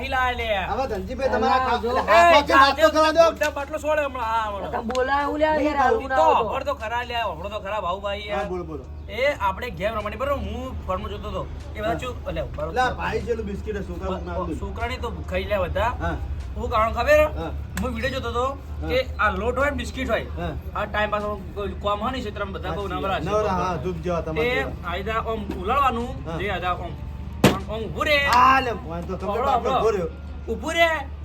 નહીં લાયા હવે ધનજીભાઈ તમારા ખા- જો. એટલે હાથમાં કે નાસ્તો કરવા દો. મોટા બાટલો છોડે હમણાં. હા હમણાં. તમે બોલાય યાર આવું તો હમણાં તો ખરા લે હમણાં તો ખરા ભાઉભાઈ યાર. બોલો, બોલો. એ આપણે ગેમ રમવાની બરોબર? હું ફોનમાં જોતો હતો એ બધા ચૂપ એટલે બરોબર. ભાઈ જેટલું બિસ્કિટ છોકરા છોકરાની તો ખાઈ લે બધા. હું. કારણ ખબર? હું. વીડિયો જોતો હતો કે આ લોટ હોય બિસ્કિટ હોય આ ટાઈમ પાસ કોમ હોય ને ક્ષેત્રમાં બધા બહુ નવરા છે. નવરા, હા, ધૂપ જેવા તમારા એ આયદા ઓમ ઉલાળવાનું જે આયદા આમ ઊભું રે. આ લે, તો તમે બાપનો હમણાં. ઊભું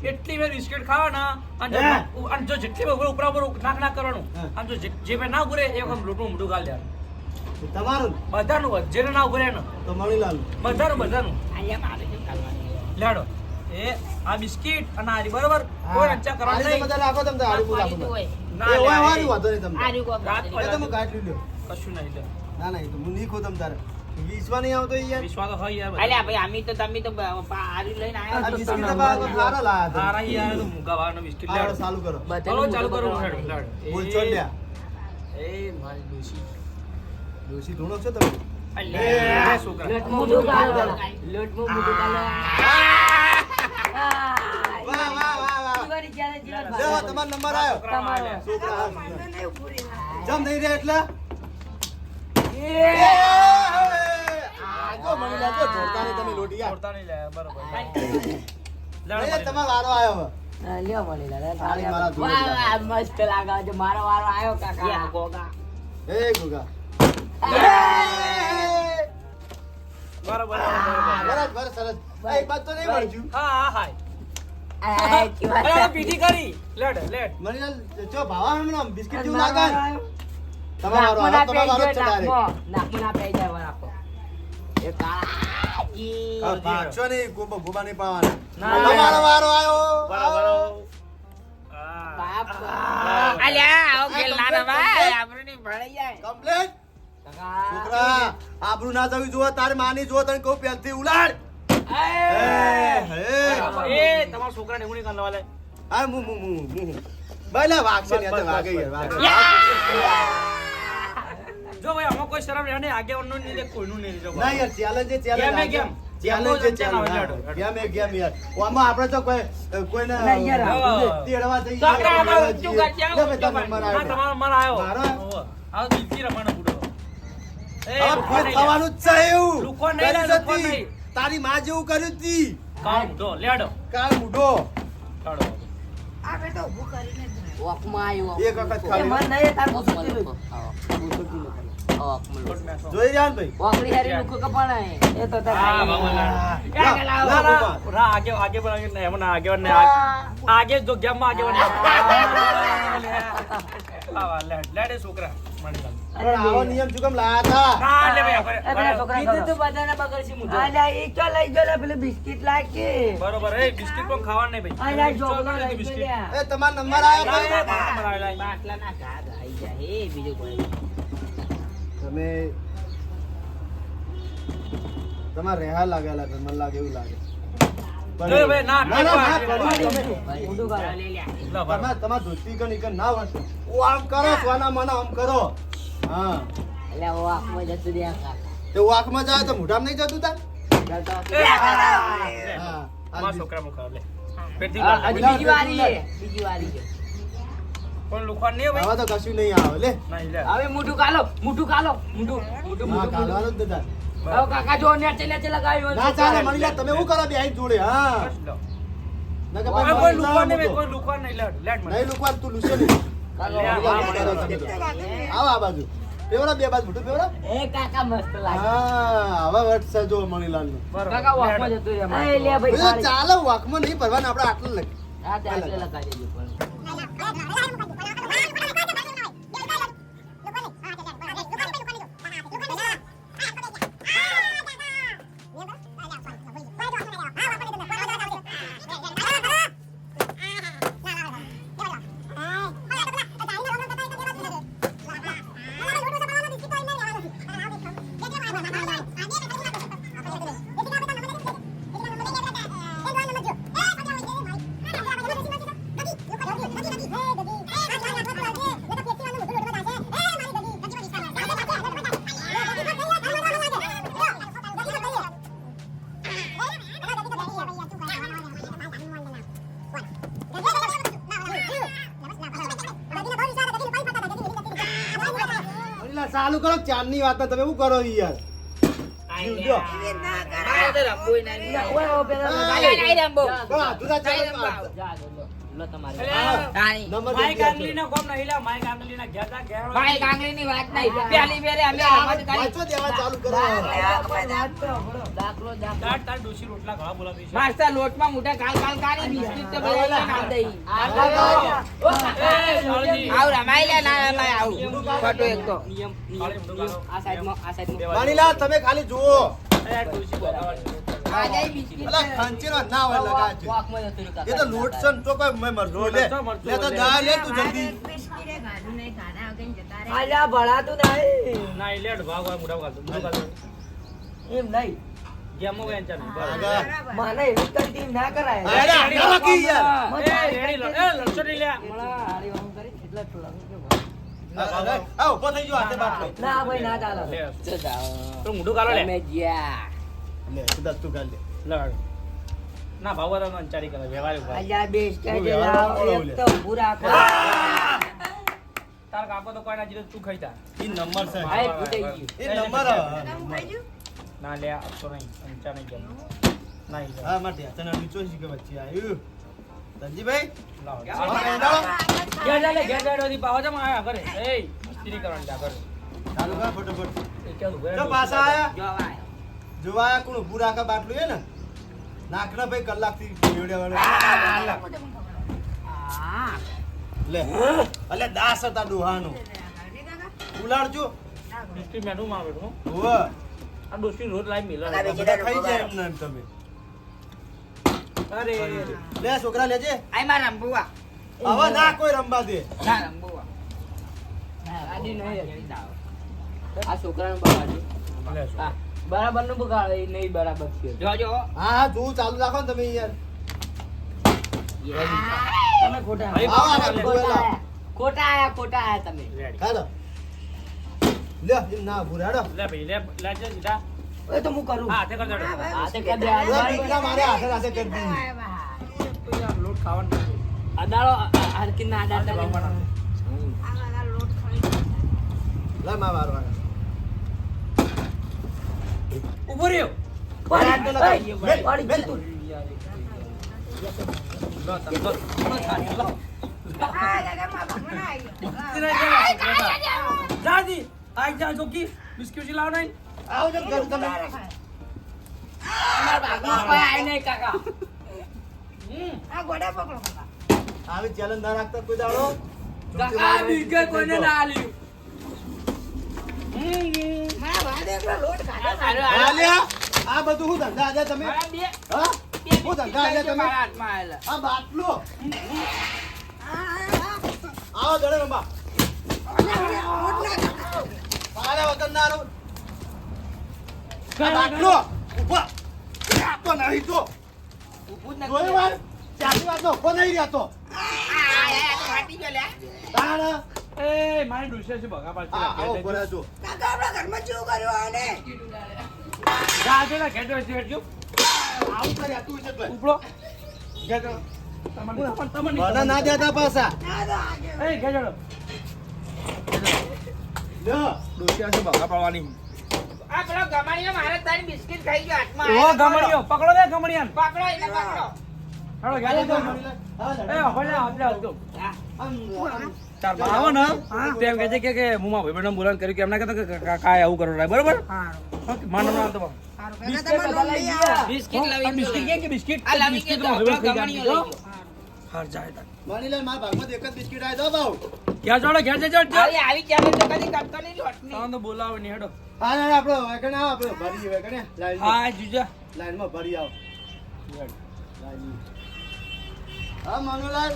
એટલી વાર બિસ્કિટ ખાવાના. અને હે? અને જો જેટલી વાર ઉપર ઉપર નાખ નાક કરવાનું. હા. અને જો જે- જે ના ભૂરે રહે એ વખત લોટનું મોઢું ગાલ દેવાનું. તમારું ને? બધાનું જેને ના ભૂરે ને તો મણીલાલ બધાનું બધાનું. લેડો. એ આ બિસ્કિટ અને આરી બરોબર. કોઈ રચ્ચા કરવા નહીં. બધા રાખો તમે આરી બોલ રાખો ના એ હોય, એ. વાંધો નહીં તમને. આરી કો તમે હું કાઢી લ્યો. કશું નહીં લે ના ના એ તો હું નહીં ખોદમ તારે. વિશ્વા નહીં આવતો યાર. વિશ્વા તો હોય યાર અલ્યા ભાઈ આમી તો તમે તો આરી લઈને આયા તો બિસ્કિટ તમે. તો સારા લાયા તમે. તારા યાર તો મૂંગા ભાવનો બિસ્કિટ ચાલુ કરો. ચલો ચાલુ કરો. મોટું લેડો, લેડો. બોલ ચોલ લ્યા. એ મારી દોશી દોશી ધૂણો છે તમે? અલ્યા, છોકરા. લોટમાં મોટું લોટ મો મોટું કાલો વાહ વાહ વાહ વાહ. તમારો નંબર આવ્યો. તમારો. છોકરા જમ નહીં રે એટલે? એ! આ જો મણીલાલ ઢોળતા નહીં તમે લોટિયા છોડતા નહીં લે, બરોબર. તમારો વારો આવ્યો હા, લ્યો મળી લે. તાળી મારા ધૂળ વાહ, જ વાહ, મસ્ત લાગે મારો વારો આવ્યો કાકા. ગોગા. એ ગુગા. બરોબર, બરોબર, બરોબર. બરાબર સરસ. એક વાત તો નહીં મળ્યું હા, હા, પીઠી કરી. લેડ, જો ભાવા હમણાં બિસ્કિટ જેવું લાગે. તમારો વારો નાખમાં આવ્યો, ના તમારો નાખમાં. નાખમાં પેઈ રાખો. એ કાળાજી. હા, પાછો નહીં ગોબા ગોબા નહીં પાવાના. ના, તમારો વારો આવ્યો. બરોબર. બાપ. અલ્યા, આવો ના complete, આપણને ભળાઈ જાય. કમ્પ્લેટ છોકરા આબરૂ ના જવી જુઓ તારે માની જુઓ તને કહું પેલથી ઉલાડ. એ! હે એ, તમારા છોકરાને એવું નહીં કરવા લે. હા મુ મુ મુ મુ બાયલા વાગશે ને વાગે યાર વાગે. જો ભાઈ આમાં કોઈ શરમ રહે નહીં આગેવાનનું નહીં કોઈનું નહીં જો ના યાર ચેલેન્જ છે ચેલેન્જ કેમ તો કોઈ કોઈને. તેડવા જઈએ ઊંચું તારો. તમારો આવ્યો. તો દિલથી બુડો. એ. થવાનું જ છે એવું નહીં. નહીં. માં જેવું કર્યું તી. કામ તો, લેડો. કાળ મૂઢો કાઢો. વોકમાં આવ્યો. એક વખત ખાલી. મન નહીં, તાર જોઈ રહ્યા ને ભાઈ? વાંકડી હારી લુક. એ તો તાર હા. ક્યાં આગે આગે પણ ના. આગે- જો છોકરા આવો નિયમ શું કેમ તમે તમારે રેહા લાગેલા મને લાગે એવું લાગે વાકમાં જાય તો મોઢામાં નહીં જતું તો. છોકરા મુખા બીજી વારી બીજી વારી પણ લુખવાનું નહીં હવે તો કશું નહીં આવે લે. હવે મોઢું કાલો મોઢું કાલો મોઢું મોઢું મોઢું જ નતા. કાકા જો નેચે નેચે લગાવ્યું ના ચાલે મળી લે તમે શું કરો બે આઈ જોડે હા? બસ લો. નકર હવે પછી કોઈ મરી નહીં કોઈ લુખવાનું નહીં લેડ લેડ નહીં લુકવા તું લુસે નહીં. કાલો, આ કરો મને તમે. આવો આ બાજુ. પેવડા બે બાજુ મોટું પેવડા? એ કાકા મસ્ત લાગે. હા હવે વટ છે જો મણીલાલનું. કાકા વાકમાં લેડ. જતું એ લે ભાઈ ચાલે વાકમાં નહીં ભરવાના આપણે આટલું તે આટલે લગાડી દેજો ચાલુ કરો ચારની વાત તમે શું કરો યાર? જીવજો. લો, લો. લો તમારે. અલ્યા, તાણી. નંબર માઈક જલ્દી આપજો. આંગળીના કોમ નહીં લ્યા, માઈક આંગળીના ઘેર ઘેર હોય. મારી કાંગરીની વાત નહીં. પહેલી વેલે અમે રમત કરી. વાંચો દેવા ચાલુ કરો દાખલો, દાખલો. તાર તાર ડોશી રોટલા ઘણા બોલાવી છે. માસ્ટર લોટમાં મોટા ગાલ ગાલ કાઢી બિસ્કિટ તો બધા લઈને દઈ. આવ રમાઈ લે ના રમાય આવ ફટો એક તો નિયમ, નિયમ, ખાલી ઊંધું નિયમ. કરો. આ સાઈડમાં, આ સાઈડમાં. વાણીલાલ તમે ખાલી જુઓ એ, ડોશી બોલાવે એ તો લોટ છે તો કોઈ મેં મરચું લે મરચું, મરચું લે તો જા લે તું જલ્દી નહીં. ના. એમ નહીં. મને એવી કરાય. અરે, યાર. રેડી લો. એ, વામ કરી થઈ ગયો હાથે બાટલો. ના ભાઈ ના ચાલે. તો મોઢું ગાળો લે. તમે જ્યાં. લે સીધા તું ગાલ લે લડ. ના ભાવ તો અંચારી કરે વ્યવહારિક ભાવ. અલ્યા બેસ કે જે લાવ, એક તો ઊભું રાખો. તાર કાકો તો કોઈ ના જીતે તું ખાઈતા ઈ નંબર છે. એ ફૂટાઈ ગયું. એ નંબર ના લે આપશો નહીં. અંચા નહીં જમ. નહીં. હા માટે તને નીચો શી કે બચ્ચી આયુ તંજીભાઈ લાવો. લે, પાવા આયા મસ્તી નહીં કરવાની જા. ચાલુ કર ફટાફટ. એ ઘરે પાછા આયા. આયા કોણ ઊભું રાખા બાટલું એને ને? નાકના ભાઈ કલાકથી આ. લે અલે દાસ હતા ડોહાનો ઉલાડજો મિસ્ટી મેઠું માં બેઠું. હોવ. આ ડોશી રોજ લાઈ મિલા બધા ખાઈ જાય એમને એમ તમે. અરે. લે છોકરા લેજે. આય મારા રંબુવા હવે ના કોઈ રમવા દે. ના રંબુવા. આ છોકરાનું બગાડ્યું. લે બરાબરનું બગાડે એ નહીં બરાબર છે. જોજો હા હા તું ચાલુ રાખો ને તમે યાર. તમે ખોટા. ખોટા. આયા. ખોટા આયા તમે. હાલો. લે ના ભૂરાડો લે ભાઈ, લે, લેજે સીધા. એ તો હું કરું? હાથે કર દેડો હાથે. કર દે. લે મારે હાથે હાથે કર દીધી તો યાર લોટ ખાવાનું અડાળો હરકી ના અડાળો લોટ ખાઈ લે. માં વારો આવ્યો. ઊભો રહ્યો. પડી, પડી, પડી, પડી, પડી પડી. તું. લો, તમે લો. લો, ખાલી, લો. જા દી. આઈ જા જોકી. બિસ્કિટ લાવ નહીં. આવજો ને ઘરે તમે અમારા ભાગમાં કોઈ આય નહીં કાકા આવી ચેલેન્જ ના રાખતા કોઈ દાડો કાકા બીજે કોઈને ના આલ્યું હા, લ્યા. આ બધું શું ધંધા આજે તમે? મારા બે. હા? બે શું ધંધા આજે તમે? મારા હાથમાં આયેલા. આ બાટલો. આવો દડે રંબા બાટલો. ઊભા. નહીં તો. જોયું વાર? ચાલી વાત નો ઊભો નહીં રહેતો. આ, તો ગયો એ મારી ડોશી છે ભગા પાછી આ. જો. ને આવું તું છે ઉપડો. તમને પણ તમને મને ના દેતા પાછા. એ લ્યો પાડવાની. પેલો ગમાણીઓ મારે તારી બિસ્કિટ ખાઈ ગયો હાથમાં. ઓ ગમણીઓ પકડો. ને ગમણીયાને. પકડો એને પકડો. હાલો લે, હવે લે, હવે લે. તાર આવો ને. તેમ કહે છે કે હું મારા ભાઈબંધને બોલાવીને કર્યું કે એમના કહેતા કે કાંઈ આવું કરો બરોબર? મારું નામ તો બિસ્કિટ બધા લઈ ગયા. બિસ્કિટ આ લાવી બિસ્કિટ કે બિસ્કિટ આ લાવી કે તો તો ભાઈબંધ ખાઈ ગમણીઓ ગયા. લઈ ગયો. હાર જાય તાર. મણીલાલ મારા ભાગમાં એક જ બિસ્કિટ આવી દો બાઉ. ઘેર જોડો ઘેર જજો ઘેર. આવી આવી તો કદી કરતો નહીં લોટની. તો બોલાવે નહીં હેડો. હા ના ના, આપણો વેકણ આવો આપણો ભરી વેકણ લાઈન હા જીજા. લાઈનમાં ભરી આવો. હા મનુલાલ.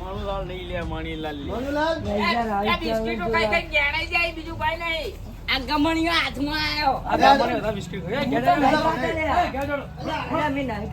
માણુલાલ નહીં લે મણીલાલ લે. આ બિસ્કિટો ખાઈ ખાઈ ગેણાઈ જાય બીજું કઈ નહીં. આ ગમણીયો હાથમાં આવ્યો. આ બિસ્કિટ. લઈ. અલ્યા, મેં નહીં.